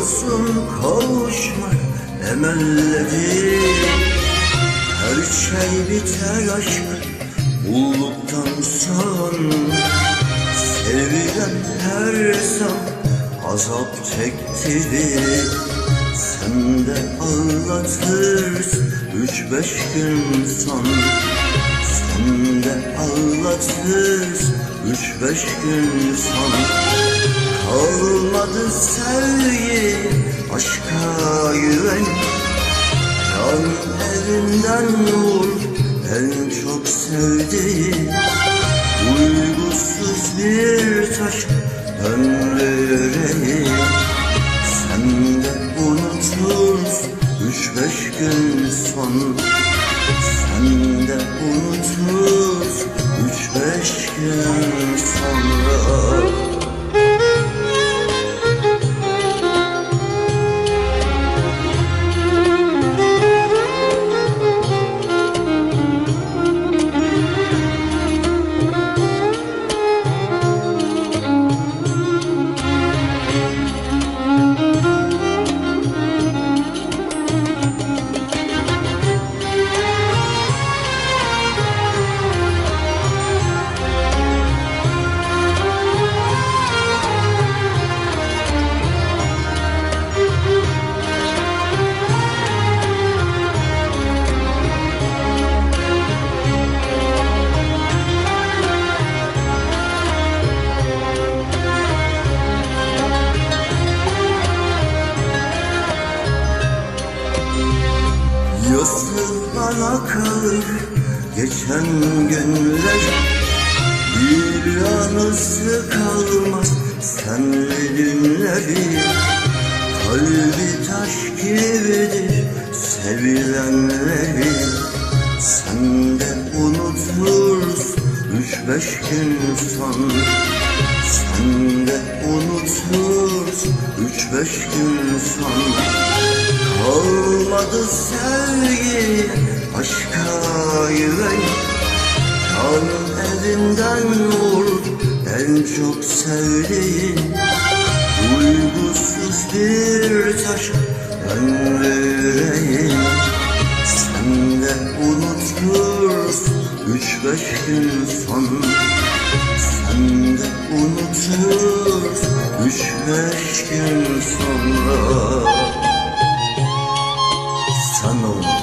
olsun kavuşmak emelleri Her şey biter aşk bulduktan sonra. Sevilen her zaman azap çektirir. Sen de ağlatırsın üç beş gün sonra. Sen de ağlatırsın üç beş gün sonra. Kalmadı sevgi, aşka güven evinden vur, en çok sevdiğim Duygusuz bir taş. Ömrü Sen de unutursun üç beş gün sonra Sen de unutursun üç beş gün geçen günler Bir anısı kalmaz. Senli günleri Kalbi taş gibidir sevilenleri. Sen de unutursun üç beş gün sonra. Sen de unutursun üç beş gün sonra. Kalmadı sevgi aşka güven Kan evinden vur. En çok sevdiğin Duygusuz bir taş. Ömrüreğin Sen de unutursun. Üç beş gün sonra Sen de unutursun. Üç beş gün sonra sen olmalısın.